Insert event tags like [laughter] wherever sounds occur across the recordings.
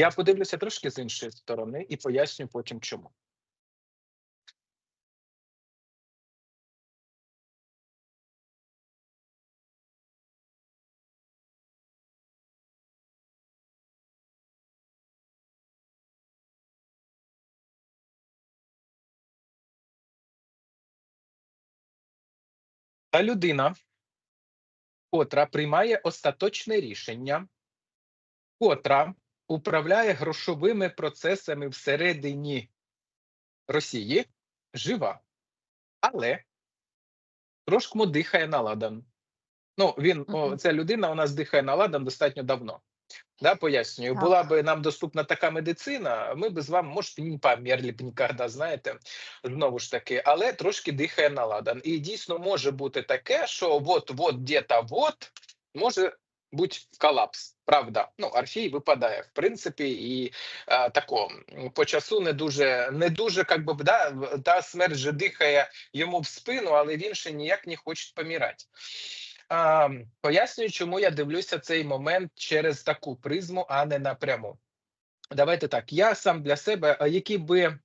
Я подивлюся трошки з іншої сторони і поясню потім чому. Та людина, котра приймає остаточне рішення, котра управляє грошовими процесами всередині Росії, жива, але трошки дихає на ладан. Ну, він, о, ця людина у нас дихає на ладан достатньо давно. Да, пояснюю, Так. була би нам доступна така медицина, ми б з вами, може, не померли б ніколи, знаєте, знову ж таки, але трошки дихає на ладан. І дійсно може бути таке, що от-от, где-то вот може бути колапс. Правда, ну Орфій випадає в принципі, і е, тако по часу не дуже, не дуже, как би да, та смерть же дихає йому в спину, але він ще ніяк не хоче помирати. А, пояснюю, чому я дивлюся цей момент через таку призму, а не напряму. Давайте так. Я сам для себе, які би.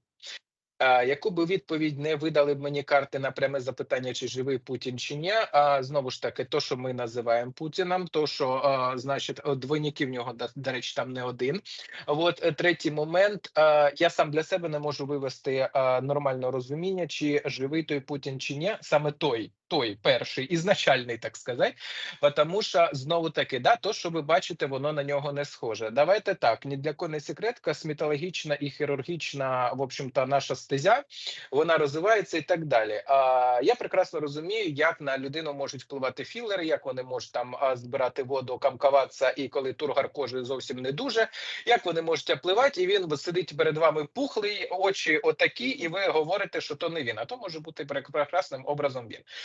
Яку би відповідь не видали б мені карти на пряме запитання, чи живий Путін чи ні, а знову ж таки, то, що ми називаємо Путіном, то що а, значить двойників в нього до речі, там не один. От е, третій момент. а, Я сам для себе не можу вивести а, нормального розуміння, чи живий той Путін чи ні, саме той, той перший ізначальний, так сказати. Тому що знову таки, да, то, що ви бачите, воно на нього не схоже. Давайте так, ні для кого не секрет, косметологічна і хірургічна, в общем-то, наша стезя, вона розвивається і так далі. А я прекрасно розумію, як на людину можуть впливати філери, як вони можуть там збирати воду, камкуватися, і коли тургар кожи зовсім не дуже, як вони можуть впливати, і він сидить перед вами пухлий, очі отакі, і ви говорите, що то не він, а то може бути прекрасним образом він.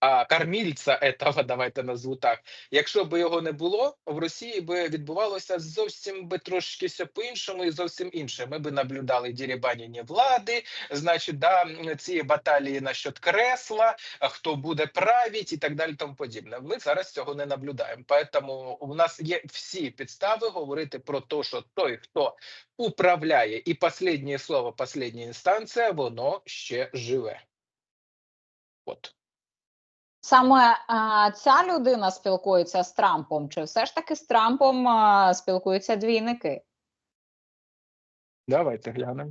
А кормільця этого, [laughs] давайте назву так. Якщо б його не було, в Росії би відбувалося зовсім би трошки все по-іншому і зовсім інше. Ми би наблюдали дірібаніння влади, значить, да, ці баталії насчет кресла, хто буде править і так далі, тому подібне. Ми зараз цього не наблюдаємо. Тому у нас є всі підстави говорити про те, що той, хто управляє, і останнє слово, остання інстанція, воно ще живе. От. Саме а, ця людина спілкується з Трампом, чи все ж таки з Трампом а, спілкуються двійники? Давайте глянемо.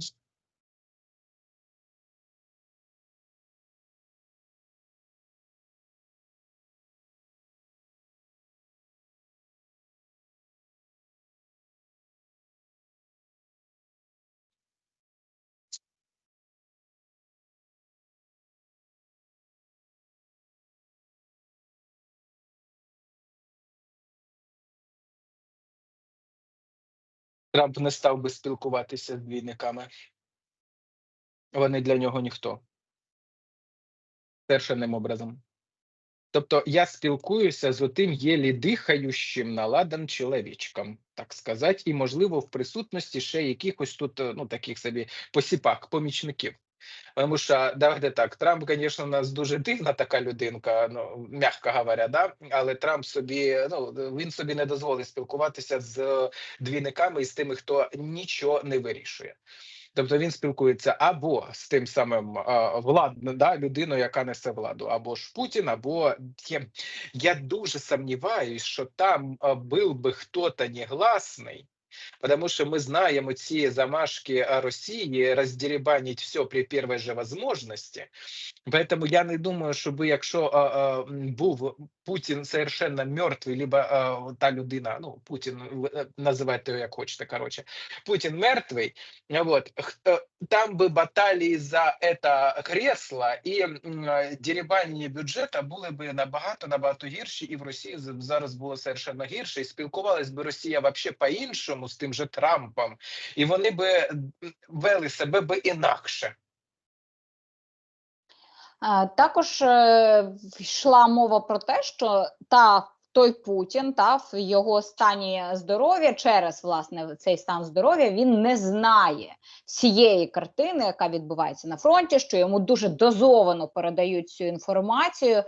Трамп не став би спілкуватися з двійниками. Вони для нього ніхто. Першим образом. Тобто я спілкуюся з отим єлі дихаючим наладан чоловічком, так сказати, і, можливо, в присутності ще якихось тут, е, ну, таких собі посіпак, помічників. Тому що, давайте так, Трамп, звісно, у нас дуже дивна така людинка, ну, м'яко говоря, да? але Трамп собі, ну, він собі не дозволить спілкуватися з двійниками і з тими, хто нічого не вирішує. Тобто він спілкується або з тим самим а, влад, да, людиною, яка несе владу, або ж Путін, або я, я дуже сумніваюсь, що там а, був би хто-то негласний, Потому что мы знаем ці замашки а, Росії роздеребанить все при первой же возможности. Поэтому я не думаю, щоб якщо а, а, м, був Путін совершенно мертвий, либо а, та людина, ну Путін ви- е, називайте його як хочете. Короче, Путін мертвий. Вот х- е, там би баталії за это кресло і м, е, дерибанення бюджету були б набагато набагато гірші, і в Росії з- зараз було совершенно гірше. І спілкувалась би Росія вообще по-іншому з тим же Трампом, і вони би вели себе би інакше. Е, Також е, йшла мова про те, що та той Путін та в його стані здоров'я через власне цей стан здоров'я він не знає всієї картини, яка відбувається на фронті, що йому дуже дозовано передають цю інформацію.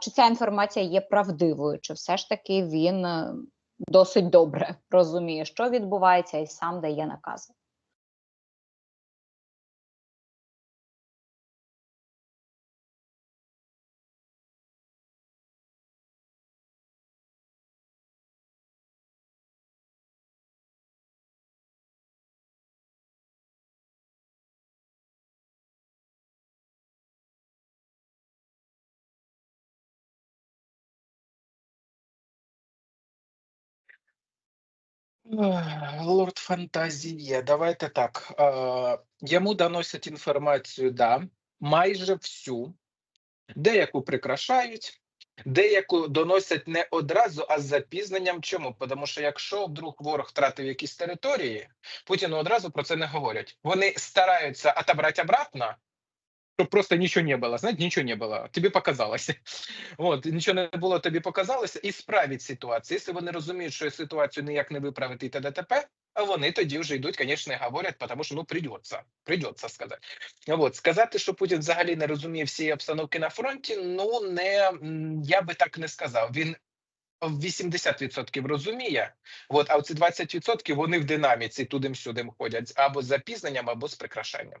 Чи ця інформація є правдивою, чи все ж таки він е, досить добре розуміє, що відбувається, і сам дає накази? Лорд Фантазія, давайте так. Йому доносять інформацію, да, майже всю, деяку прикрашають, деяку доносять не одразу, а з запізненням. Чому? Тому що якщо вдруг ворог втратив якісь території, Путіну одразу про це не говорять. Вони стараються отобрати обратно, щоб просто нічого не було. Знаєте, нічого не було. Тобі показалося. [laughs] От нічого не було, тобі показалося, і справить ситуацію. Якщо вони розуміють, що ситуацію ніяк не виправити і т.д. а вони тоді вже йдуть, звісно, і говорять, тому що ну придеться, придеться сказати. От сказати, що Путін взагалі не розуміє всієї обстановки на фронті. Ну не я би так не сказав. Він в 80% розуміє. От, а оці 20% вони в динаміці туди-сюди ходять або з запізненням, або з прикрашанням.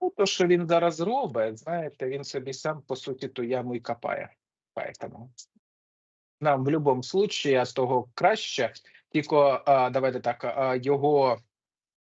Ну, то, що він зараз робить, знаєте, він собі сам по суті ту яму і копає. Поэтому нам в будь-якому випадку з того краще, тільки давайте так, його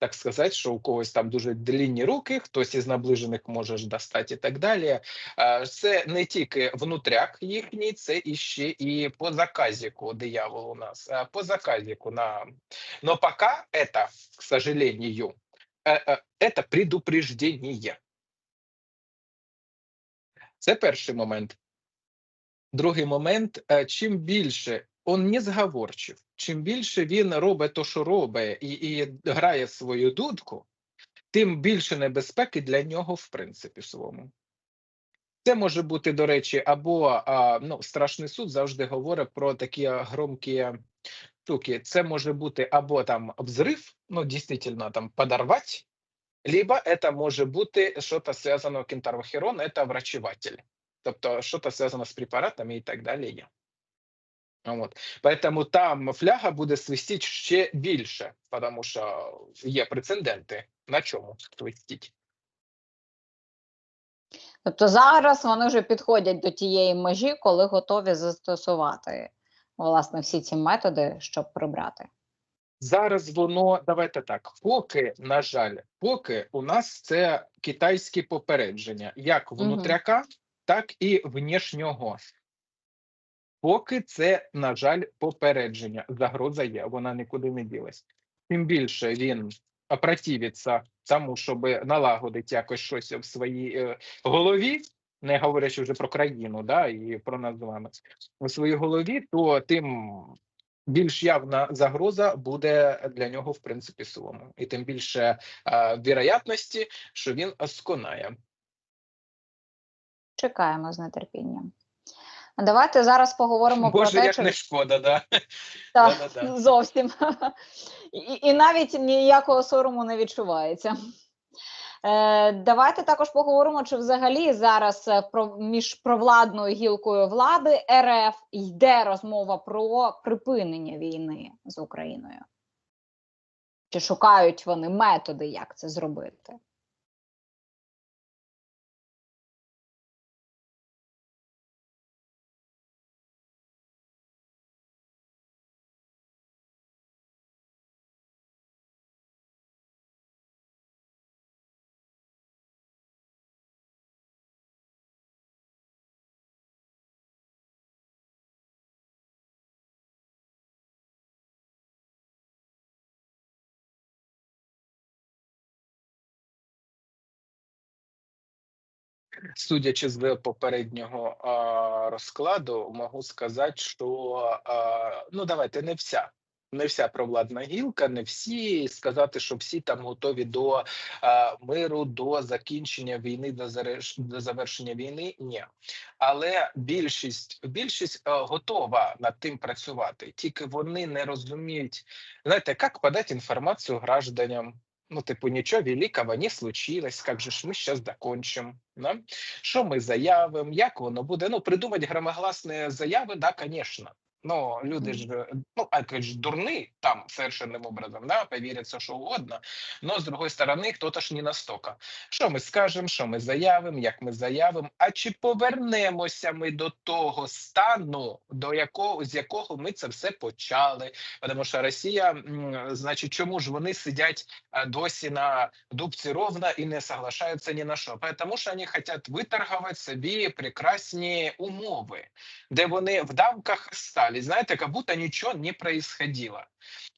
Так сказати, що у когось там дуже длінні руки, хтось із наближених може ж достати і так далі. Е, Це не тільки внутряк їхній, це іще і по заказіку диявол у нас. Е, По заказіку на но пока это, к сожалению, э, э, это предупреждение. Це перший момент. Другий момент: е, чим більше он не зговорчив, чим більше він робить то, що робить, і, і грає свою дудку, тим більше небезпеки для нього в принципі своєму. Це може бути, до речі, або а, ну, страшний суд завжди говорить про такі громкі штуки. Це може бути або там взрив, ну дійсно там подорвати, либо это може бути що-то зв'язано кентарвохерон, это врачеватель. Тобто, що-то зв'язано з препаратами і так далі От. Поэтому там фляга буде свистіти ще більше, тому що є прецеденти, на чому свистіть. Тобто зараз вони вже підходять до тієї межі, коли готові застосувати власне всі ці методи, щоб прибрати. Зараз воно, давайте так, поки, на жаль, поки у нас це китайські попередження, як внутряка, так і внішнього. Поки це, на жаль, попередження. Загроза є, вона нікуди не ділась. Тим більше він опротивиться тому, щоб налагодити якось щось в своїй е, голові, не говорячи вже про країну, да, і про нас з вами, у своїй голові, то тим більш явна загроза буде для нього, в принципі, силому. І тим більше е, вірогятності, що він сконає. Чекаємо з нетерпінням. Давайте зараз поговоримо Боже, про те, як чи не шкода, да. Та, Да-да-да. зовсім. І, і навіть ніякого сорому не відчувається. Е, давайте також поговоримо, чи взагалі зараз е, про, між провладною гілкою влади РФ йде розмова про припинення війни з Україною. Чи шукають вони методи, як це зробити? Судячи з попереднього а, розкладу, можу сказати, що а, ну давайте не вся. Не вся провладна гілка, не всі сказати, що всі там готові до а, миру, до закінчення війни, до, зареш... до завершення війни. Ні, але більшість більшість а, готова над тим працювати. Тільки вони не розуміють, знаєте, як подати інформацію гражданам. Ну, типу, нічого великого не случилось, як же ж ми зараз закончимо, да? що ми заявимо, як воно буде. Ну, придумати громогласні заяви, да, звісно. Ну, люди ж, ну, опять же, дурны там совершенным образом, да, поверят все, що угодно, но, з другої сторони, хто-то ж не настолько. Що ми скажемо, що ми заявимо, як ми заявимо, а чи повернемося ми до того стану, до якого, з якого ми це все почали? Тому що Росія, значить, чому ж вони сидять досі на дубці ровно і не соглашаються ні на що? Тому що вони хочуть виторгувати собі прекрасні умови, де вони в давках стали, знаєте, як будто нічого не происходило.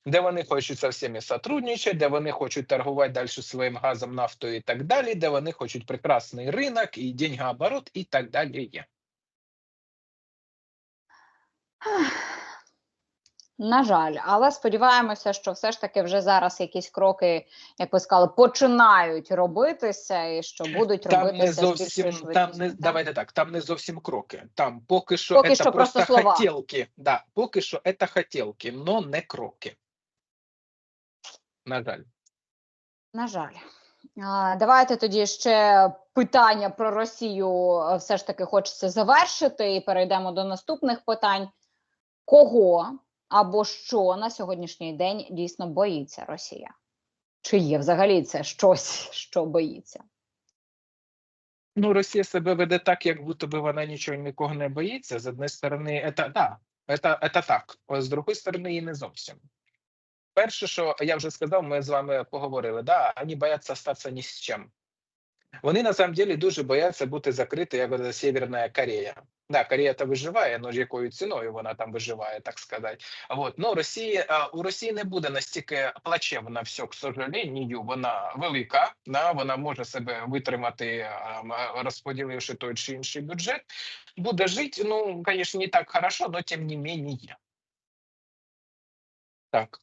Де вони хочуть со всіми сотрудничати, де вони хочуть торгувати далі своїм газом, нафтою і так далі, де вони хочуть прекрасний ринок і деньгооборот і так далі. На жаль, але сподіваємося, що все ж таки вже зараз якісь кроки, як ви сказали, починають робитися, і що будуть Там робитися з зовсім більшою там не давайте так. Там не зовсім кроки. Там поки що Поки це що просто, просто слова. хотілки. Да, поки що це хотілки, но не кроки. На жаль. На жаль. Давайте тоді ще питання про Росію е, все ж таки хочеться завершити і перейдемо до наступних питань. Кого або що на сьогоднішній день дійсно боїться Росія? Чи є взагалі це щось, що боїться? Ну, Росія себе веде так, як будто би вона нічого нікого не боїться. З однієї сторони, це, да, так. З другої сторони, і не зовсім. Перше, що я вже сказав, ми з вами поговорили, да, вони бояться статися ні з чим. Вони на самом деле дуже бояться бути закриті, як Северна Корея. Да, Корея то виживає, але ж якою ціною вона там виживає, так сказати. Вот. Ну, Росії, а, у Росії не буде настільки плачевно все, к сожалению, вона велика, да, вона може себе витримати, а, розподіливши той чи інший бюджет. Буде жити, ну, звісно, не так хорошо, але тим не менее. Так.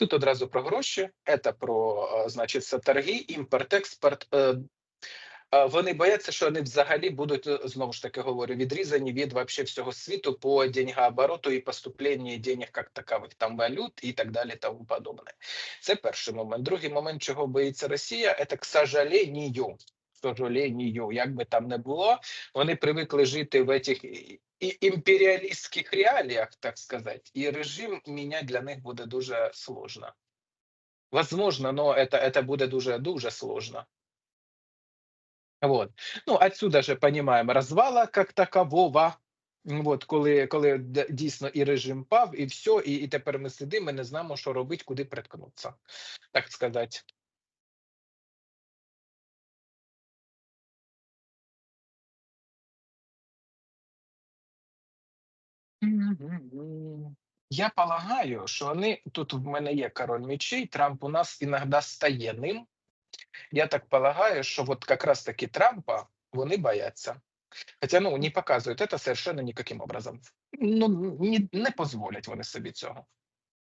Тут одразу про гроші, це про, е, значить, це торги, імпорт, експорт. Е, е, Вони бояться, що вони взагалі будуть знову ж таки говорю, відрізані від вообще всього світу по деньгообороту і поступленню денег як такових, там валют і так далі, тому подобне. Це перший момент. Другий момент, чого боїться Росія, це к сожалению, к сожалению, як би там не було, вони привикли жити в этих імперіалістських реаліях, так сказати, і режим міняти для них буде дуже сложно. Возможно, но это, это буде дуже дуже сложно. Вот. Ну, отсюда же понимаем развала как такового. От, коли, коли дійсно і режим пав, і все, і, і тепер ми сидимо, і не знаємо, що робити, куди приткнутися, так сказати. Я полагаю, що вони тут в мене є король мечей, Трамп у нас іноді стає ним. Я так полагаю, що от якраз таки Трампа вони бояться. Хотя ну не показують це совершенно никаким образом. Ну не, не позволять вони собі цього.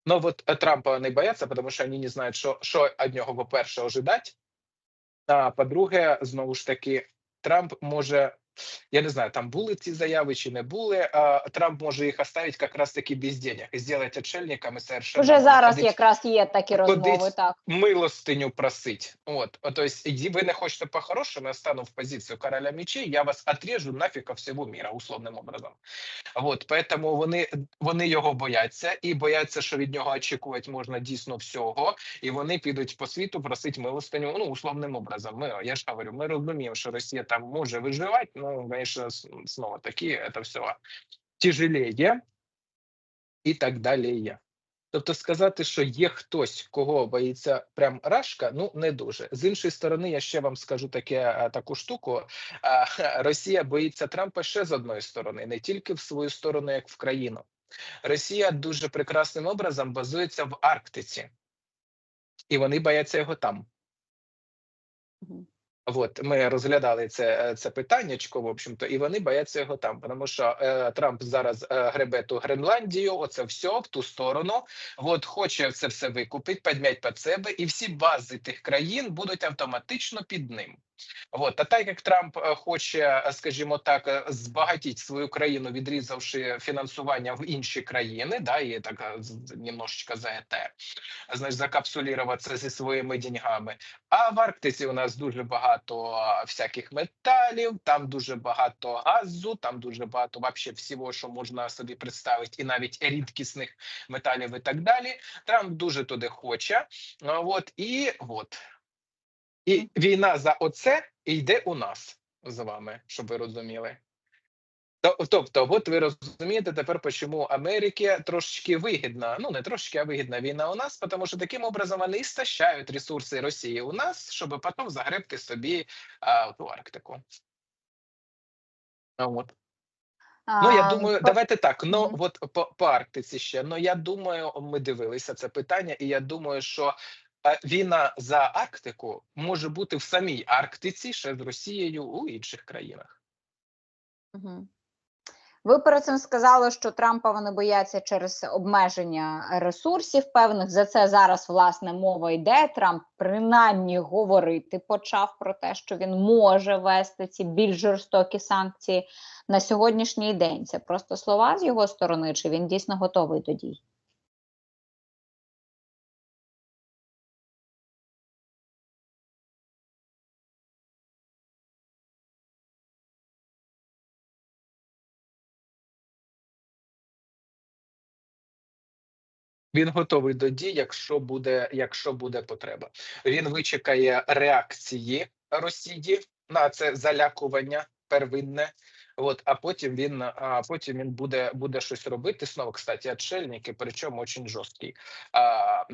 Ну от е, Трампа вони бояться, тому що вони не знають, що, що від нього, по-перше, ожидати. А по-друге, знову ж таки, Трамп може, я не знаю, там були ці заяви чи не були. А Трамп може їх оставити якраз таки без денег і зробити отшельниками совершенно. Уже зараз ходить якраз є такі розмови. Так милостиню просить. От, а, то есть, иди, не хочете по-хорошему, я стану в позицию короля мечей, я вас отрежу нафіг всього міра, условним образом. От, поэтому вони, вони його бояться і бояться, що від нього очікувати можна дійсно всього, і вони підуть по світу просить милостиню, ну, условним образом. Ми, я ж говорю, ми розуміємо, що Росія там може виживати, ну, звісно, знову таки, це все тяжелее і так далі. Тобто сказати, що є хтось, кого боїться прям рашка, ну не дуже. З іншої сторони, я ще вам скажу таке таку штуку. [laughs] Росія боїться Трампа ще з одної сторони, не тільки в свою сторону, як в країну. Росія дуже прекрасним образом базується в Арктиці, і вони бояться його там. От ми розглядали це, е, це питаннячко, в общем-то, і вони бояться його там, тому що е, Трамп зараз е, гребе ту Гренландію, оце все в ту сторону. От хоче це все викупити, підмять під себе, і всі бази тих країн будуть автоматично під ним. От, а так як Трамп е, хоче, е, скажімо так, збагатіть свою країну, відрізавши фінансування в інші країни, да, і так немножечко за ете, значить, закапсулюватися зі своїми деньгами. А в Арктиці у нас дуже багато а, всяких металів, там дуже багато газу, там дуже багато вообще всього, що можна собі представити, і навіть рідкісних металів і так далі. Трамп дуже туди хоче. От і от. І війна за оце йде у нас з вами, щоб ви розуміли. То- Тобто, от ви розумієте тепер, чому Америці трошечки вигідна, ну не трошечки, а вигідна війна у нас, тому що таким образом вони істощають ресурси Росії у нас, щоб потім загребти собі а, ту Арктику. А, От. Ну, я думаю, по- давайте так. Ну, от по, по Арктиці ще. Ну, я думаю, ми дивилися це питання, і я думаю, що війна за Арктику може бути в самій Арктиці ще з Росією у інших країнах. Мгм. Ви перед цим сказали, що Трампа вони бояться через обмеження ресурсів певних. За це зараз власне мова йде. Трамп принаймні говорити почав про те, що він може вести ці більш жорстокі санкції на сьогоднішній день. Це просто слова з його сторони, чи він дійсно готовий до дій? Він готовий до дій, якщо буде, якщо буде потреба. Він вичекає реакції Росії на це залякування первинне. От, а потім він а потім він буде буде щось робити. Знову, кстати, отшельники, причому очень жорсткий. А,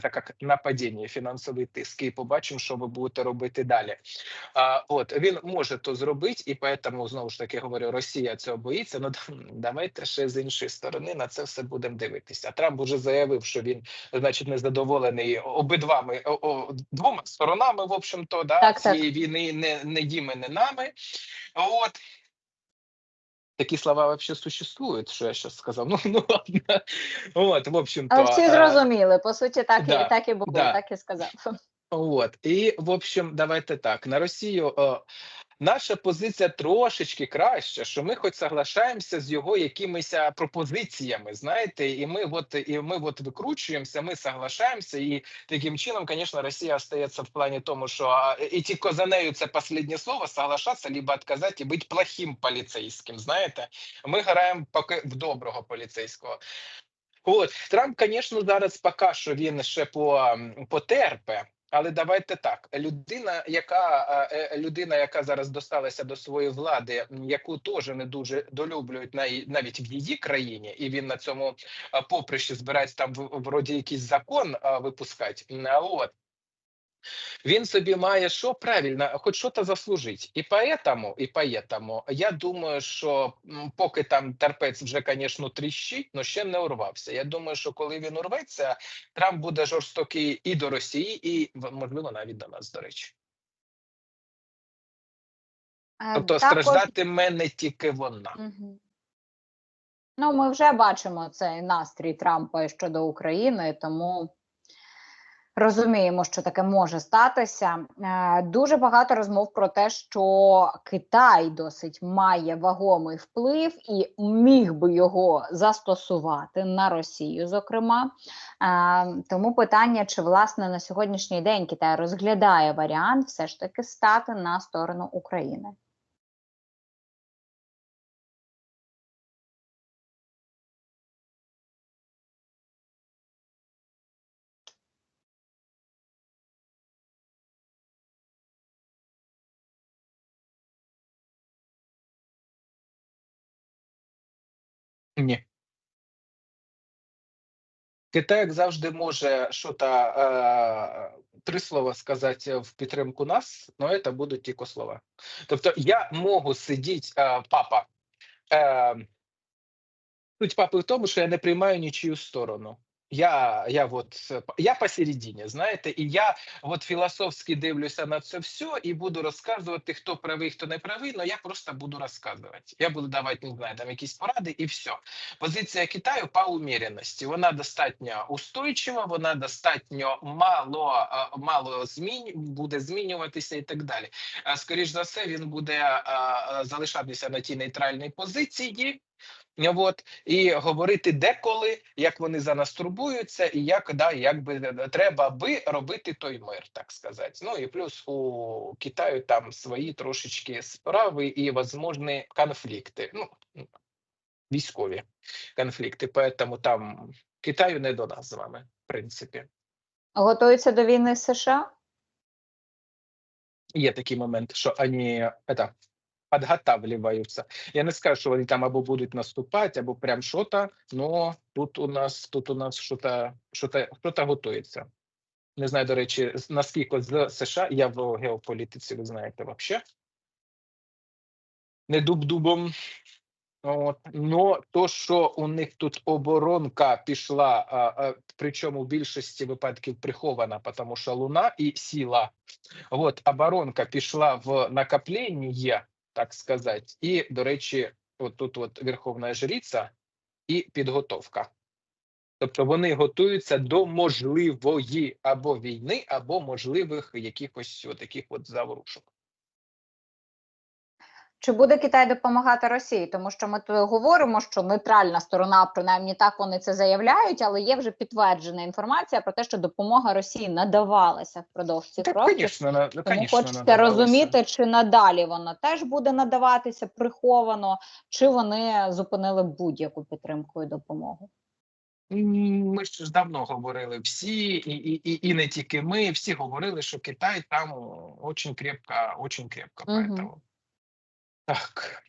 це як нападіння, фінансовий тиск. І побачимо, що ви будете робити далі. А, от він може то зробити, і поэтому, знову ж таки говорю, Росія цього боїться. Ну давайте ще з іншої сторони на це все будемо дивитися. Трамп уже заявив, що він, значить, незадоволений обидвами о, о, двома сторонами, в общем-то, да, Так, так. цієї війни, не, не діми, не нами. От. Такі слова вообще существують, що я зараз сказав. [laughs] Ну, ну ладно. От, в общем-то. Але всі е, зрозуміли. По суті, так да, і так і було, да. так і сказав. От і в общем, давайте так на Росію. О, наша позиція трошечки краща, що ми хоч соглашаємося з його якимись пропозиціями, знаєте, і ми от і ми от викручуємося, ми соглашаємося, і таким чином, звісно, Росія остається в плані тому, що і тільки за нею це останнє слово соглашатися, либо відказати і бути плохим поліцейським. Знаєте, ми граємо поки в доброго поліцейського. От Трамп, звісно, зараз поки що він ще по, потерпе. Але давайте так: людина, яка е, е, людина, яка зараз досталася до своєї влади, яку теж не дуже долюблюють на навіть в її країні, і він на цьому е, поприщі збирається там вроді якийсь закон випускати. От він собі має що правильно, хоч що то заслужить. І поэтому, і поэтому я думаю, що поки там терпець вже, звісно, тріщить, але ще не урвався. Я думаю, що коли він урветься, Трамп буде жорстокий і до Росії, і можливо навіть до нас, до речі. Тобто також- страждатиме не тільки вона. Мгм. Ну, ми вже бачимо цей настрій Трампа щодо України, тому розуміємо, що таке може статися. Е, Дуже багато розмов про те, що Китай досить має вагомий вплив і міг би його застосувати на Росію, зокрема. Е, Тому питання, чи власне на сьогоднішній день Китай розглядає варіант все ж таки стати на сторону України. Ні. Китай, як завжди, може що та е, три слова сказати в підтримку нас, але це будуть тільки слова. Тобто, я можу сидіти, е, папа. Е, суть папи в тому, що я не приймаю нічию сторону. Я, я, вот, е, я посередині, знаєте, і я от філософськи дивлюся на це все і буду розказувати, хто правий, хто не правий, але я просто буду розказувати. Я буду давати, не знаю, там якісь поради і все. Позиція Китаю по уміряності. Вона достатньо устойчива, вона достатньо мало, мало змін, буде змінюватися і так далі. Е, Скоріш за все, він буде е, е, залишатися на тій нейтральній позиції. От і говорити деколи, як вони за нас турбуються, і як да, як би е, треба би робити той мир, так сказати. Ну і плюс у Китаю там свої трошечки справи і возможні конфлікти. Ну військові конфлікти. Поэтому там Китаю не до нас з вами, в принципі. Готується до війни США? Є такий момент, що вони это, підготавлюються. Я не скажу, що вони там або будуть наступати, або прям що-то, но тут у нас тут у нас що-то що-то готується. Не знаю, до речі, наскільки з США я в геополітиці, ви знаєте, взагалі. Не дуб-дубом. От. Но то, що у них тут оборонка пішла, а, а, причому в більшості випадків прихована, тому що луна і сила. От оборонка пішла в накоплення, так сказати, і, до речі, от тут от Верховна Жріця і підготовка. Тобто вони готуються до можливої або війни, або можливих якихось таких от заворушок. Чи буде Китай допомагати Росії? Тому що ми тут говоримо, що нейтральна сторона, принаймні так вони це заявляють, але є вже підтверджена інформація про те, що допомога Росії надавалася впродовж цих Так, років. звісно, на- Тому конечно, хочеться розуміти, чи надалі вона теж буде надаватися приховано, чи вони зупинили будь-яку підтримку і допомогу. Ми ж давно говорили всі, і, і, і, і не тільки ми, всі говорили, що Китай там очень крепко, очень крепко. Мгм. Так.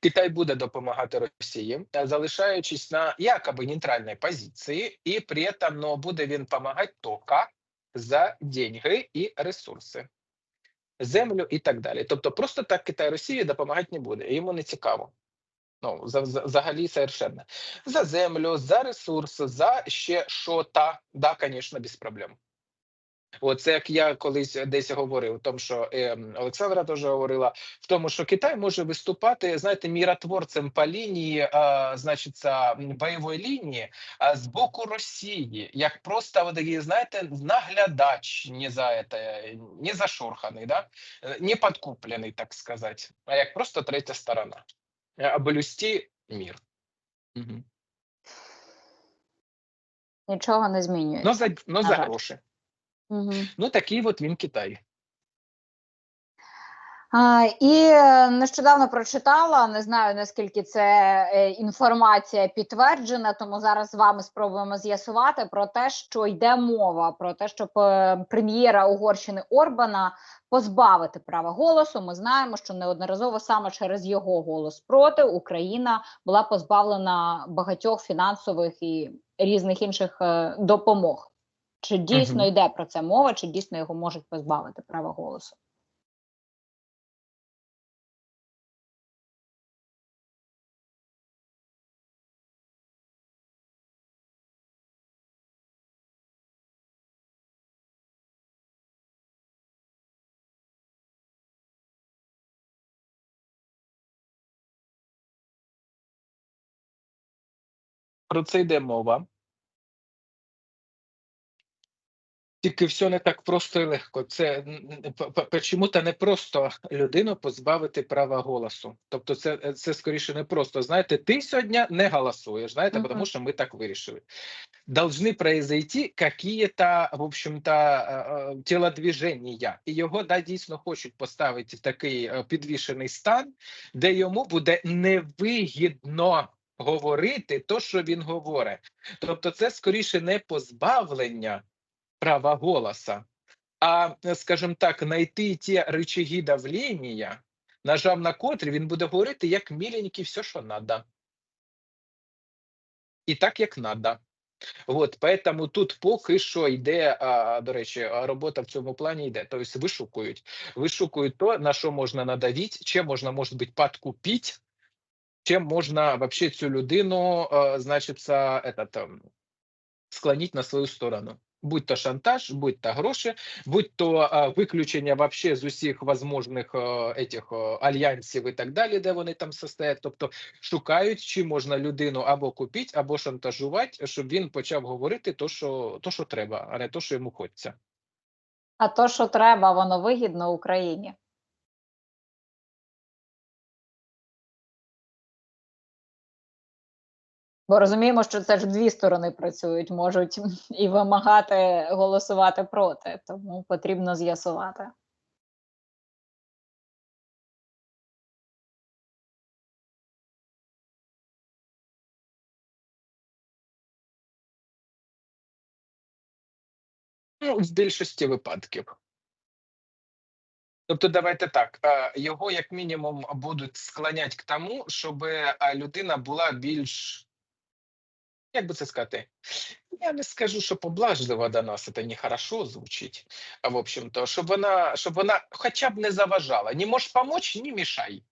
Китай буде допомагати Росії, э, залишаючись на якоби нейтральній позиції, і при цьому ну, буде він допомагати Тока за деньги і ресурси, землю і так далі. Тобто, просто так Китай Росії допомагати не буде, йому не цікаво. Ну, за, за, взагалі совершенно. За землю, за ресурси, за ще що-то, да, звісно, без проблем. Оце як я колись десь говорив, тому, що е, Олександра теж говорила, в тому, що Китай може виступати, знаєте, міротворцем по лінії, е, значить, бойової лінії е, з боку Росії, як просто такий, знаєте, наглядач, не за это, не зашорханий, да? Е, не подкуплений, так сказати, а як просто третя сторона. Е, Облюсти мір. Угу. Нічого не змінюється. Ну, за, ну, за Ага. гроші. Угу. Ну, такий от він Китай. І е, нещодавно прочитала, не знаю наскільки це е, інформація підтверджена, тому зараз з вами спробуємо з'ясувати про те, що йде мова, про те, щоб е, прем'єра Угорщини Орбана позбавити права голосу. Ми знаємо, що неодноразово саме через його голос проти Україна була позбавлена багатьох фінансових і різних інших допомог. Чи дійсно йде про це мова, чи дійсно його можуть позбавити права голосу? Про це йде мова. Тільки все не так просто і легко. Це чому-то не просто людину позбавити права голосу. Тобто, це це скоріше не просто. Знаєте, ти сьогодні не голосуєш, знаєте, Мгм. тому що ми так вирішили. Должны произойти какие-то, в общем-то, е, е. І його да, дійсно хочуть поставити в такий е, підвішений стан, де йому буде невигідно говорити то, що він говорить. Тобто, це скоріше не позбавлення права голоса, а, скажімо так, знайти ті рычаги давлення, нажав на котрі, він буде говорити як міленький все, що надо. І так, як надо. От, поэтому тут поки що йде, а, до речі, робота в цьому плані йде. Тобто вишукують. Вишукують то, на що можна надавити, чим можна, може бути, подкупити, чим можна вообще цю людину, а, значиться, этот, склонити на свою сторону. Будь то шантаж, будь то гроші, будь то а, виключення вообще з усіх возможних а, этих, а, альянсів і так далі, де вони там состоять. Тобто шукають, чи можна людину або купити, або шантажувати, щоб він почав говорити то, що, то, що треба, а не то, що йому хочеться. А то, що треба, воно вигідно Україні. Бо розуміємо, що це ж дві сторони працюють, можуть і вимагати голосувати проти, тому потрібно з'ясувати. Ну, в більшості випадків. Тобто, давайте так, е, його як мінімум будуть склоняти к тому, щоб е, людина була більш, як би це сказати, я не скажу, що поблажлива до нас, це нехорошо звучить. А в общем-то, щоб вона, щоб вона хоча б не заважала. Не можеш помочь, не мішай.